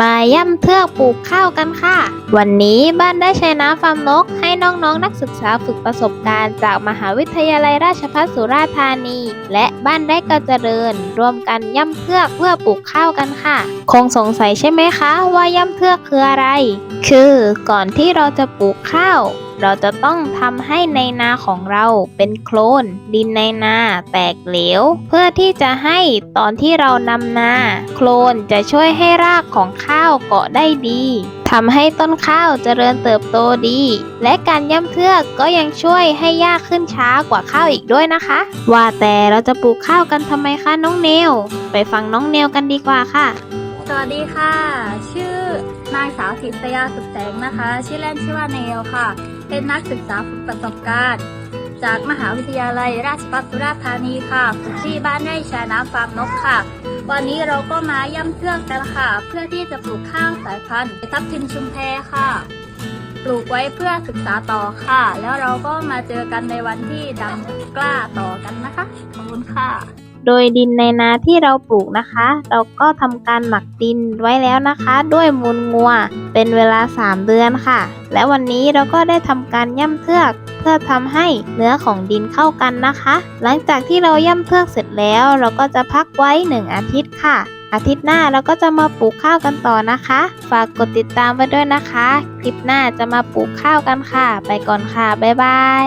มาย่ำเทือกปลูกข้าวกันค่ะ วันนี้บ้านได้ใช้น้ำฟาร์มนกให้ให้น้องๆนนักศึกษาฝึกประสบการณ์จากมหาวิทยาลัยราชภัฏสุราษฎร์ธานี และบ้านได้กระเจริญ รวมกันย่ำเทือกเพื่อปลูกข้าวกันค่ะ คงสงสัยใช่ไหมคะ ว่าย่ำเทือกคืออะไร คือก่อนที่เราจะปลูกข้าวเราจะต้องทำให้ในนาของเราเป็นโคลน ดินในนาแตกเหลว เพื่อที่จะให้ตอนที่เรานำนา โคลนจะช่วยให้รากของข้าวเกาะได้ดี ทำให้ต้นข้าวเจริญเติบโตดี และการย่ำเทือกก็ยังช่วยให้หญ้าขึ้นช้ากว่าข้าวอีกด้วยนะคะ ว่าแต่เราจะปลูกข้าวกันทำไมคะน้องเนว ไปฟังน้องเนวกันดีกว่าค่ะ สวัสดีค่ะ ชื่อนางสาวถิตยาสุแสงนะคะ ชื่อเล่นชื่อว่าเนลค่ะ เป็นนักศึกษาฝึกประสบการณ์ จากมหาวิทยาลัยราชภัฏสุราษฎร์ธานีค่ะที่บ้านไร่ชายน้ำฟาร์มนกค่ะ วันนี้เราก็มาย่ำเทือกกันค่ะ เพื่อที่จะปลูกข้าวสายพันธุ์ทับทิมชุมแพค่ะ ปลูกไว้เพื่อศึกษาต่อค่ะ แล้วเราก็มาเจอกันในวันที่ดำกล้าต่อกันนะคะขอบคุณค่ะ โดยดินในนาที่เราปลูกนะคะ เราก็ทำการหมักดินไว้แล้วนะคะ ด้วยมูลงัวเป็นเวลา 3 เดือนค่ะ และวันนี้เราก็ได้ทำการย่ำเทือก พื่อทำให้เนื้อของดินเข้ากันนะคะ หลังจากที่เราย่ำเทือกเสร็จแล้ว เราก็จะพักไว้ 1 อาทิตย์ค่ะ อาทิตย์หน้าเราก็จะมาปลูกข้าวกันต่อนะคะ ฝากกดติดตามไว้ด้วยนะคะ คลิปหน้าจะมาปลูกข้าวกันค่ะ ไปก่อนค่ะบ๊ายบาย